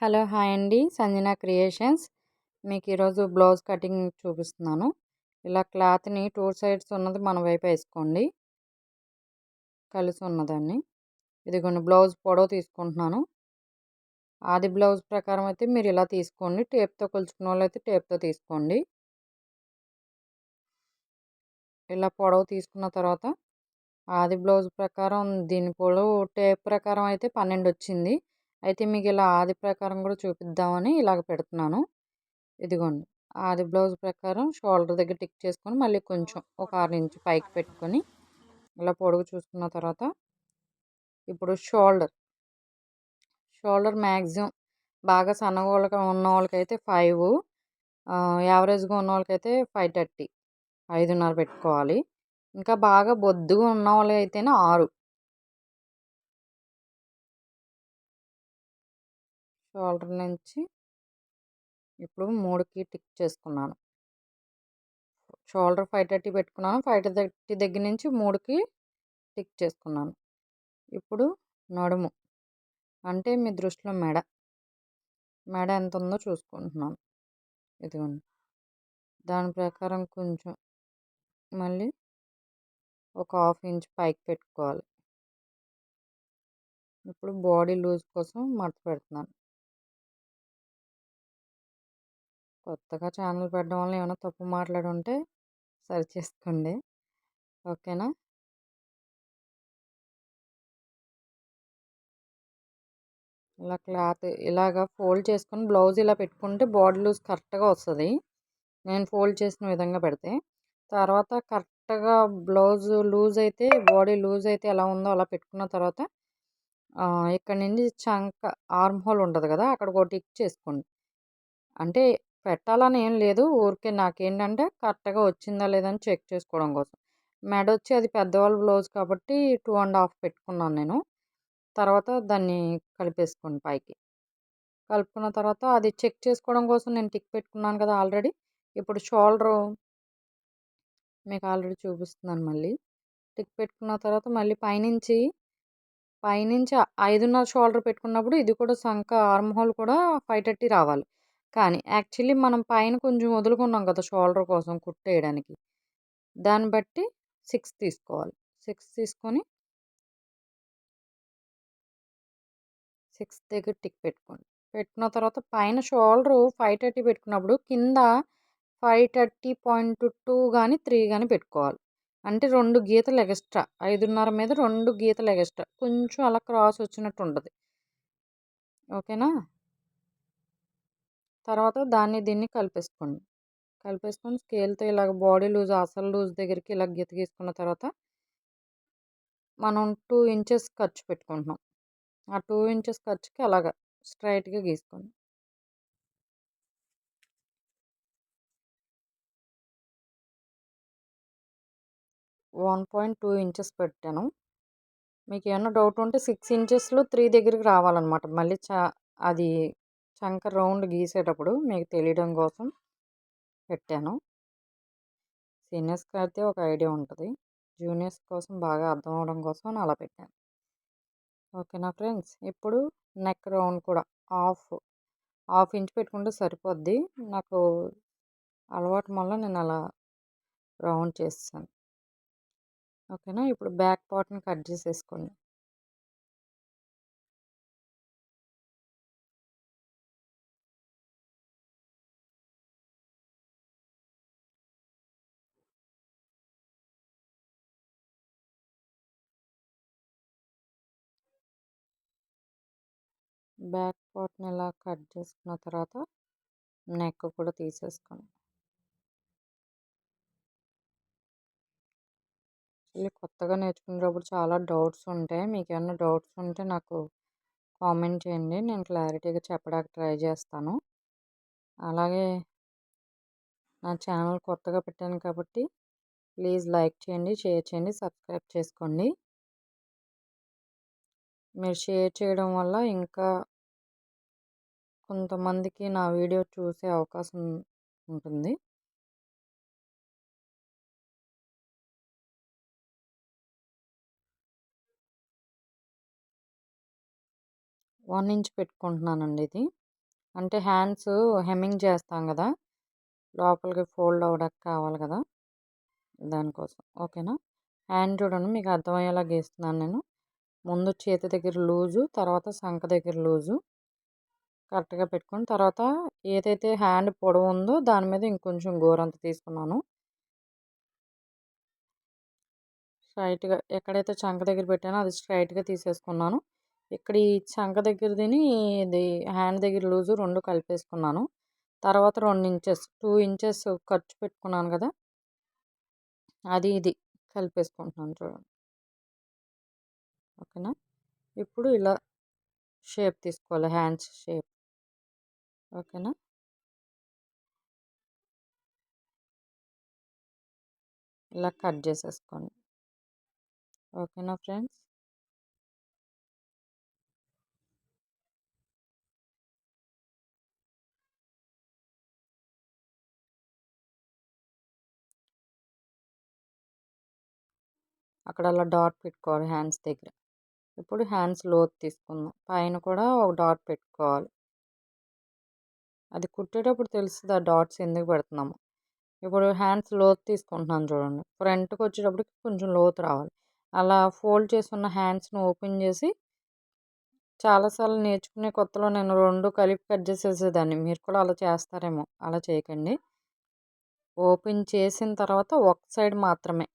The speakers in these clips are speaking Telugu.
హలో హాయ్ అండి. సంజన క్రియేషన్స్. మీకు ఈరోజు బ్లౌజ్ కటింగ్ చూపిస్తున్నాను. ఇలా క్లాత్ని టూ సైడ్స్ ఉన్నది మన వైపు వేసుకోండి. కలిసి ఉన్నదాన్ని. ఇదిగోండి బ్లౌజ్ పొడవు తీసుకుంటున్నాను. ఆది బ్లౌజ్ ప్రకారం అయితే మీరు ఇలా తీసుకోండి. టేప్తో కొలుచుకున్న వాళ్ళు అయితే టేప్తో తీసుకోండి. ఇలా పొడవు తీసుకున్న తర్వాత ఆది బ్లౌజ్ ప్రకారం దీని పొడవు టేప్ ప్రకారం అయితే పన్నెండు వచ్చింది అయితే మీకు ఇలా ఆది ప్రకారం కూడా చూపిద్దామని ఇలాగ పెడుతున్నాను. ఇదిగోండి. ఆది బ్లౌజ్ ప్రకారం షోల్డర్ దగ్గర టిక్ చేసుకొని మళ్ళీ కొంచెం ఒక ఆరు ఇంచు పైకి పెట్టుకొని ఇలా పొడుగు చూసుకున్న తర్వాత ఇప్పుడు షోల్డర్. షోల్డర్ మ్యాక్సిమం బాగా సన్నగా ఉన్న వాళ్ళకైతే ఫైవ్ యావరేజ్గా ఉన్న వాళ్ళకైతే ఫైవ్ థర్టీ ఐదున్నర పెట్టుకోవాలి. ఇంకా బాగా బొద్దుగా ఉన్న వాళ్ళకైతేనే ఆరు. షోల్డర్ నుంచి ఇప్పుడు మూడుకి టిక్ చేసుకున్నాను. షోల్డర్ ఫైవ్ థర్టీ పెట్టుకున్నాను. ఫైవ్ థర్టీ దగ్గర నుంచి మూడుకి టిక్ చేసుకున్నాను. ఇప్పుడు నడుము అంటే మీ దృష్టిలో మెడ. మెడ ఎంత ఉందో చూసుకుంటున్నాను. ఇదిగోండి. దాని ప్రకారం కొంచెం మళ్ళీ ఒక హాఫ్ ఇంచ్ పైకి పెట్టుకోవాలి. ఇప్పుడు బాడీ లూజ్ కోసం మడత పెడుతున్నాను. కొత్తగా ఛానల్ పెట్టడం వల్ల ఏమైనా తప్పు మాట్లాడి ఉంటే సరి చేసుకోండి. ఓకేనా? ఇలా క్లాత్ ఇలాగ ఫోల్డ్ చేసుకొని బ్లౌజ్ ఇలా పెట్టుకుంటే బాడీ లూజ్ కరెక్ట్గా వస్తుంది. నేను ఫోల్డ్ చేసిన విధంగా పెడితే. తర్వాత కరెక్ట్గా బ్లౌజ్ లూజ్ అయితే బాడీ లూజ్ అయితే ఎలా ఉందో అలా పెట్టుకున్న తర్వాత ఇక్కడ నుండి చంక ఆర్మ్ హోల్ ఉంటుంది కదా అక్కడ ఒక టిక్ చేసుకోండి. అంటే పెట్టాలని ఏం లేదు. ఊరికే నాకేంటంటే కరెక్ట్గా వచ్చిందా లేదా అని చెక్ చేసుకోవడం కోసం. మెడ వచ్చి అది పెద్దవాళ్ళ బ్లౌజ్ కాబట్టి టూ అండ్ హాఫ్ పెట్టుకున్నాను నేను. తర్వాత దాన్ని కలిపేసుకోండి పైకి. కలుపుకున్న తర్వాత అది చెక్ చేసుకోవడం కోసం నేను టిక్ పెట్టుకున్నాను కదా ఆల్రెడీ. ఇప్పుడు షోల్డరు మీకు ఆల్రెడీ చూపిస్తున్నాను మళ్ళీ. టిక్ పెట్టుకున్న తర్వాత మళ్ళీ పైనుంచి పైనుంచి ఐదున్నర షోల్డర్ పెట్టుకున్నప్పుడు ఇది కూడా సంఖ ఆర్మ్ హోల్ కూడా ఫైవ్ థర్టీ రావాలి. కానీ యాక్చువల్లీ మనం పైన కొంచెం వదులుకున్నాం కదా షోల్డర్ కోసం కుట్టేయడానికి. దాన్ని బట్టి సిక్స్ తీసుకోవాలి. సిక్స్ తీసుకొని సిక్స్ దగ్గర టిక్ పెట్టుకోండి. పెట్టుకున్న తర్వాత పైన షోల్డర్ ఫైవ్ థర్టీ పెట్టుకున్నప్పుడు కింద ఫైవ్ థర్టీ పాయింట్ టూ కానీ త్రీ కానీ పెట్టుకోవాలి. అంటే రెండు గీతలు ఎగస్ట్రా ఐదున్నర మీద రెండు గీతలు ఎగస్ట్రా కొంచెం అలా క్రాస్ వచ్చినట్టు ఉంటుంది. ఓకేనా? తర్వాత దాన్ని దీన్ని కలిపేసుకోండి. కలిపేసుకొని స్కేల్తో ఇలాగ బాడీ లూజ్ అసలు లూజ్ దగ్గరికి ఇలా గీత గీసుకున్న తర్వాత మనం టూ ఇంచెస్ ఖర్చు పెట్టుకుంటున్నాం. ఆ టూ ఇంచెస్ ఖర్చుకి అలాగ స్ట్రైట్గా గీసుకోండి. వన్ పాయింట్ టూ ఇంచెస్ పెట్టాను. మీకు ఏమైనా డౌట్ ఉంటే సిక్స్ ఇంచెస్లో త్రీ దగ్గరికి రావాలన్నమాట. మళ్ళీ చా అది చంక రౌండ్ గీసేటప్పుడు మీకు తెలియడం కోసం పెట్టాను. సీనియర్స్కి అయితే ఒక ఐడియా ఉంటుంది. జూనియర్స్ కోసం బాగా అర్థం అవడం కోసం నేను అలా పెట్టాను. ఓకేనా ఫ్రెండ్స్? ఇప్పుడు నెక్ రౌండ్ కూడా హాఫ్ హాఫ్ ఇంచ్ పెట్టుకుంటే సరిపోద్ది. నాకు అలవాటు వల్ల నేను అలా రౌండ్ చేస్తాను. ఓకేనా? ఇప్పుడు బ్యాక్ పార్ట్ని కట్ చేసేసుకోండి. బ్యాక్ పార్ట్ని ఇలా కట్ చేసుకున్న తర్వాత నెక్ కూడా తీసేసుకోండి యాక్చువల్లీ కొత్తగా నేర్చుకునేటప్పుడు చాలా డౌట్స్ ఉంటాయి. మీకు ఏమైనా డౌట్స్ ఉంటే నాకు కామెంట్ చేయండి. నేను క్లారిటీగా చెప్పడానికి ట్రై చేస్తాను. అలాగే నా ఛానల్ కొత్తగా పెట్టాను కాబట్టి ప్లీజ్ లైక్ చేయండి షేర్ చేయండి సబ్స్క్రైబ్ చేసుకోండి. మీరు షేర్ చేయడం వల్ల ఇంకా కొంతమందికి నా వీడియో చూసే అవకాశం ఉంటుంది. వన్ ఇంచ్ పెట్టుకుంటున్నానండి ఇది. అంటే హ్యాండ్స్ హెమ్మింగ్ చేస్తాం కదా లోపలికి ఫోల్డ్ అవ్వడానికి కావాలి కదా దానికోసం. ఓకేనా? హ్యాండ్ చూడండి మీకు అర్థమయ్యేలా గీస్తున్నాను నేను. ముందు చేతి దగ్గర లూజు తర్వాత సంఖ దగ్గర లూజు. కరెక్ట్గా పెట్టుకుని తర్వాత ఏదైతే హ్యాండ్ పొడవు ఉందో దాని మీద ఇంకొంచెం గోరంత తీసుకున్నాను. స్ట్రైట్గా ఎక్కడైతే చంక దగ్గర పెట్టానో అది స్ట్రైట్గా తీసేసుకున్నాను. ఇక్కడ ఈ చంక దగ్గరదిని ఇది హ్యాండ్ దగ్గర లూజు రెండు కలిపేసుకున్నాను. తర్వాత రెండు ఇంచెస్ టూ ఇంచెస్ ఖర్చు పెట్టుకున్నాను కదా! అది ఇది కలిపేసుకుంటున్నాను చూడండి. ఓకేనా? ఇప్పుడు ఇలా షేప్ తీసుకోవాలి హ్యాండ్స్ షేప్. ఓకేనా? ఇలా కట్ చేసేసుకోండి. ఓకేనా ఫ్రెండ్స్? అక్కడ అలా డాట్ పెట్టుకోవాలి హ్యాండ్స్ దగ్గర. ఇప్పుడు హ్యాండ్స్ లోతు తీసుకుందాం. పైన కూడా ఒక డాట్ పెట్టుకోవాలి. అది కుట్టేటప్పుడు తెలుస్తుంది ఆ డాట్స్ ఎందుకు పెడుతున్నాము. ఇప్పుడు హ్యాండ్స్ లోతు తీసుకుంటున్నాను చూడండి. ఫ్రంట్కి వచ్చేటప్పటికి కొంచెం లోతు రావాలి. అలా ఫోల్డ్ చేసుకున్న హ్యాండ్స్ని ఓపెన్ చేసి చాలాసార్లు నేర్చుకునే కొత్తలో నేను రెండు కలిపి కట్ చేసేసేదాన్ని. మీరు కూడా అలా చేస్తారేమో అలా చేయకండి. ఓపెన్ చేసిన తర్వాత ఒక సైడ్ మాత్రమే.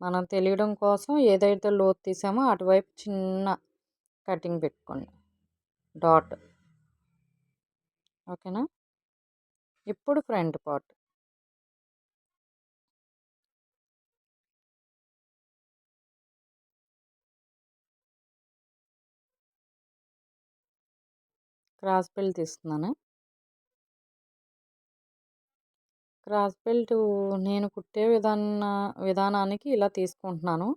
మనం తెలియడం కోసం ఏదైతే లోతు తీసామో అటువైపు చిన్న కటింగ్ పెట్టుకోండి. డాట్. ఓకేనా? ఇప్పుడు ఫ్రంట్ పార్ట్. క్రాస్ బెల్ట్ తీస్తున్నాను క్రాస్ బెల్ట్ నేను కుట్టే విధాన విధానానికి ఇలా తీసుకుంటున్నాను.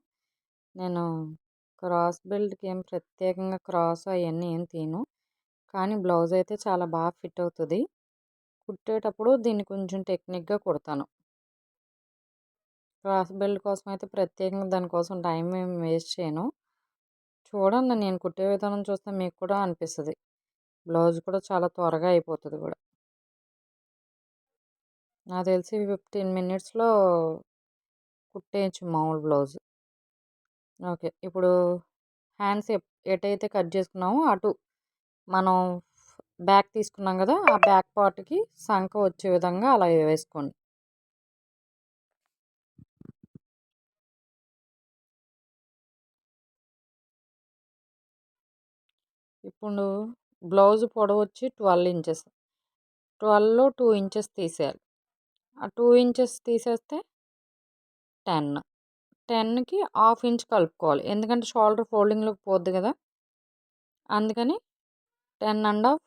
నేను క్రాస్ బెల్ట్కి ఏం ప్రత్యేకంగా క్రాస్ అవన్నీ ఏం తీను కానీ బ్లౌజ్ అయితే చాలా బాగా ఫిట్ అవుతుంది. కుట్టేటప్పుడు దీన్ని కొంచెం టెక్నిక్గా కుడతాను. క్రాస్ బెల్ట్ కోసం అయితే ప్రత్యేకంగా దానికోసం టైం ఏం వేస్ట్ చేయను. చూడండి నేను కుట్టే విధానం చూస్తే మీకు కూడా అనిపిస్తుంది. బ్లౌజ్ కూడా చాలా త్వరగా అయిపోతుంది కూడా. నాకు తెలిసి ఫిఫ్టీన్ మినిట్స్లో కుట్టేయచ్చు మామూలు బ్లౌజ్. ఓకే ఇప్పుడు హ్యాండ్స్ ఎటైతే కట్ చేసుకున్నామో అటు. మనం బ్యాక్ తీసుకున్నాం కదా ఆ బ్యాక్ పార్ట్కి సంఖ వచ్చే విధంగా అలా వేసుకోండి. ఇప్పుడు బ్లౌజ్ పొడవు వచ్చి ట్వెల్వ్ ఇంచెస్. ట్వెల్వ్లో టూ ఇంచెస్ తీసేయాలి. ఆ టూ ఇంచెస్ తీసేస్తే టెన్. టెన్కి హాఫ్ ఇంచ్ కలుపుకోవాలి. ఎందుకంటే షోల్డర్ ఫోల్డింగ్లోకి పోద్ది కదా. అందుకని టెన్ అండ్ హాఫ్.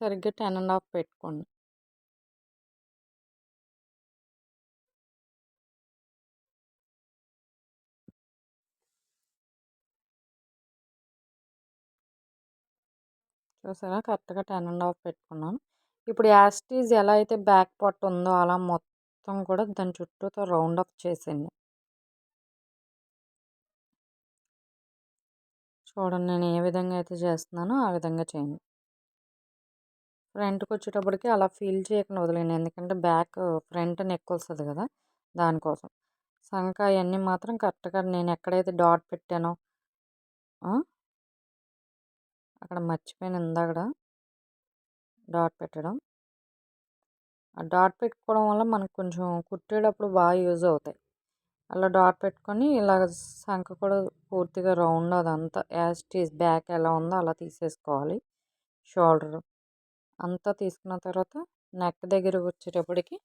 సరిగ్గా టెన్ అండ్ హాఫ్ పెట్టుకోండి. చూసారా? కరెక్ట్గా టెన్ అండ్ హాఫ్ పెట్టుకున్నాను. ఇప్పుడు యాస్టీజ్ ఎలా అయితే బ్యాక్ పార్ట్ ఉందో అలా మొత్తం కూడా దాని చుట్టూతో రౌండ్ అప్ చేసింది చూడండి నేను ఏ విధంగా అయితే చేస్తున్నానో ఆ విధంగా చేయండి. ఫ్రంట్కి వచ్చేటప్పటికి అలా ఫీల్ చేయకుండా వదిలేండి ఎందుకంటే బ్యాక్ ఫ్రంట్ నెక్ వస్తుంది కదా దానికోసం. సంఖ అవన్నీ మాత్రం కరెక్ట్గా నేను ఎక్కడైతే డాట్ పెట్టానో అక్కడ మర్చిపోయిన ఇందాక డాట్ పెట్టడం. ఆ డాట్ పెట్టుకోవడం వల్ల మనకు కొంచెం కుట్టేటప్పుడు బాగా యూజ్ అవుతాయి. అలా డాట్ పెట్టుకొని ఇలా సంఖ కూడా పూర్తిగా రౌండ్ అదంతా. యాజ్ టీస్ బ్యాక్ ఎలా ఉందో అలా తీసేసుకోవాలి. షోల్డర్ అంతా తీసుకున్న తర్వాత నెక్ దగ్గర వచ్చేటప్పటికి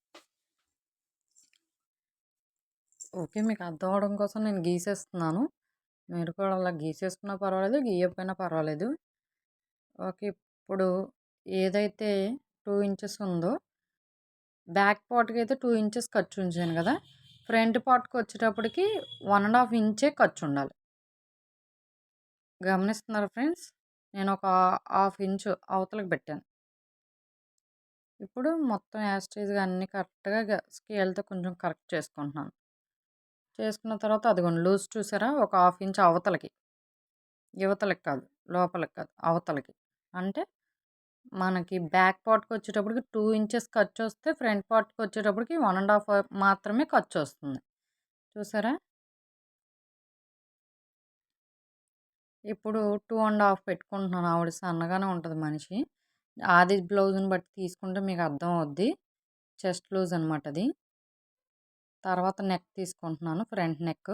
ఓకే మీకు అర్థం అవడం కోసం నేను గీసేస్తున్నాను. మీరు కూడా అలా గీసేసుకున్నా పర్వాలేదు గీయకపోయినా పర్వాలేదు. ఓకే ఇప్పుడు ఏదైతే టూ ఇంచెస్ ఉందో బ్యాక్ పార్ట్కి అయితే టూ ఇంచెస్ ఖర్చు ఉంచాను కదా. ఫ్రంట్ పార్ట్కి వచ్చేటప్పటికి వన్ అండ్ హాఫ్ ఇంచే ఖర్చు ఉండాలి గమనిస్తున్నారు ఫ్రెండ్స్? నేను ఒక హాఫ్ ఇంచు అవతలకు పెట్టాను. ఇప్పుడు మొత్తం యాస్టేజ్గా అన్నీ కరెక్ట్గా స్కేల్తో కొంచెం కరెక్ట్ చేసుకుంటున్నాను. చేసుకున్న తర్వాత అదిగోండి లూజ్ చూసారా? ఒక హాఫ్ ఇంచ్ అవతలకి. యువతలకి కాదు లోపలికి కాదు అవతలకి. అంటే మనకి బ్యాక్ పార్ట్కి వచ్చేటప్పటికి టూ ఇంచెస్ ఖర్చు వస్తే ఫ్రంట్ పార్ట్కి వచ్చేటప్పటికి వన్ అండ్ హాఫ్ మాత్రమే ఖర్చు వస్తుంది చూసారా? ఇప్పుడు టూ అండ్ హాఫ్ పెట్టుకుంటున్నాను. ఆవిడ సన్నగానే ఉంటుంది మనిషి. ఆది బ్లౌజ్ని బట్టి తీసుకుంటే మీకు అర్థం అవుద్ది. చెస్ట్ బ్లౌజ్ అనమాట అది. తర్వాత నెక్ తీసుకుంటున్నాను ఫ్రంట్ నెక్.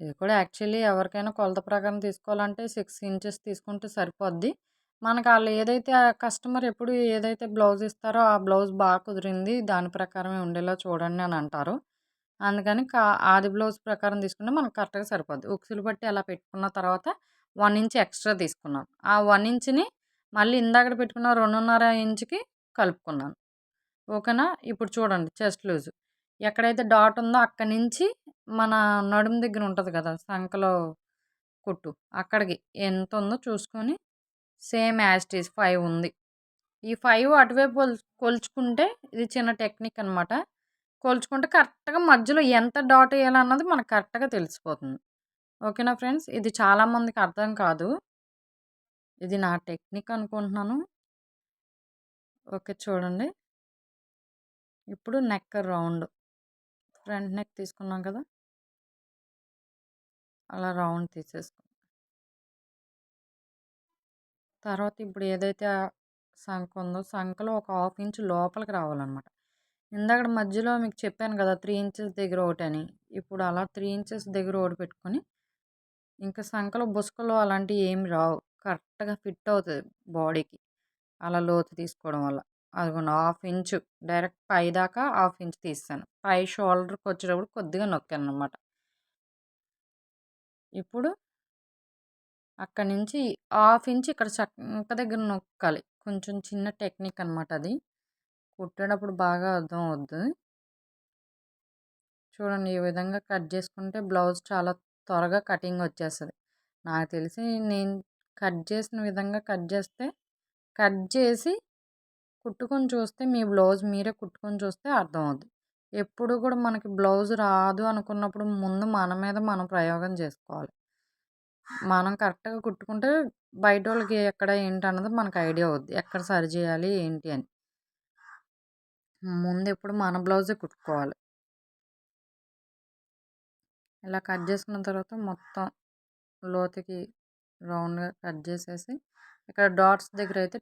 ఇది కూడా యాక్చువల్లీ ఎవరికైనా కొలత ప్రకారం తీసుకోవాలంటే సిక్స్ ఇంచెస్ తీసుకుంటే సరిపోద్ది. మనకు వాళ్ళు ఏదైతే కస్టమర్ ఎప్పుడు ఏదైతే బ్లౌజ్ ఇస్తారో ఆ బ్లౌజ్ బాగా కుదిరింది. దాని ప్రకారమే ఉండేలా చూడండి అని అంటారు. అందుకని కా ఆది బ్లౌజ్ ప్రకారం తీసుకుంటే మనకు కరెక్ట్గా సరిపోద్ది. ఉక్సులు బట్టి అలా పెట్టుకున్న తర్వాత వన్ ఇంచ్ ఎక్స్ట్రా తీసుకున్నాను. ఆ వన్ ఇంచ్ని మళ్ళీ ఇందాక పెట్టుకున్న రెండున్నర ఇంచుకి కలుపుకున్నాను. ఓకేనా? ఇప్పుడు చూడండి చెస్ట్ లూజ్. ఎక్కడైతే డాట్ ఉందో అక్కడి నుంచి మన నడుము దగ్గర ఉంటుంది కదా సంకలో కుట్టు అక్కడికి ఎంత ఉందో చూసుకొని సేమ్ యాస్టీస్ ఫైవ్ ఉంది. ఈ ఫైవ్ అటువైపు కొల్ కొలుచుకుంటే ఇది చిన్న టెక్నిక్ అనమాట కొలుచుకుంటే కరెక్ట్గా మధ్యలో ఎంత డాట్ వేయాలన్నది మనకు కరెక్ట్గా తెలిసిపోతుంది. ఓకేనా ఫ్రెండ్స్? ఇది చాలామందికి అర్థం కాదు. ఇది నా టెక్నిక్ అనుకుంటున్నాను. ఓకే చూడండి. ఇప్పుడు నెక్ రౌండ్. ఫ్రంట్ నెక్ తీసుకున్నాం కదా? అలా రౌండ్ తీసేసుకో తర్వాత ఇప్పుడు ఏదైతే సంఖ ఉందో సంఖలో ఒక హాఫ్ ఇంచ్ లోపలికి రావాలన్నమాట. ఇందాక మధ్యలో మీకు చెప్పాను కదా త్రీ ఇంచెస్ దగ్గర ఒకటి అని. ఇప్పుడు అలా త్రీ ఇంచెస్ దగ్గర ఒకటి పెట్టుకొని ఇంకా సంఖలో బుసకలు అలాంటివి ఏమి రావు. కరెక్ట్గా ఫిట్ అవుతుంది బాడీకి. అలా లోతు తీసుకోవడం వల్ల. అదిగోండి హాఫ్ ఇంచ్. డైరెక్ట్ పై దాకా హాఫ్ ఇంచ్ తీస్తాను. పై షోల్డర్కి వచ్చేటప్పుడు కొద్దిగా నొక్కాను అనమాట ఇప్పుడు అక్కడి నుంచి హాఫ్ ఇంచ్ ఇక్కడ చక్క దగ్గర నొక్కాలి. కొంచెం చిన్న టెక్నిక్ అనమాట అది. కుట్టేటప్పుడు బాగా అర్థం అవుద్ది. చూడండి ఈ విధంగా కట్ చేసుకుంటే బ్లౌజ్ చాలా త్వరగా కటింగ్ వచ్చేస్తుంది. నాకు తెలిసి నేను కట్ చేసిన విధంగా కట్ చేస్తే కట్ చేసి కుట్టుకొని చూస్తే మీ బ్లౌజ్ మీరే కుట్టుకొని చూస్తే అర్థం అవుద్ది. ఎప్పుడు కూడా మనకి బ్లౌజ్ రాదు అనుకున్నప్పుడు ముందు మన మీద మనం ప్రయోగం చేసుకోవాలి. మనం కరెక్ట్గా కుట్టుకుంటే బయట వాళ్ళకి ఎక్కడ ఏంటి అన్నది మనకు ఐడియా అవుద్ది. ఎక్కడ సరి చేయాలి ఏంటి అని. ముందు ఎప్పుడు మన బ్లౌజే కుట్టుకోవాలి. ఇలా కట్ చేసుకున్న తర్వాత మొత్తం లోతుకి రౌండ్గా కట్ చేసేసి ఇక్కడ డాట్స్ దగ్గర అయితే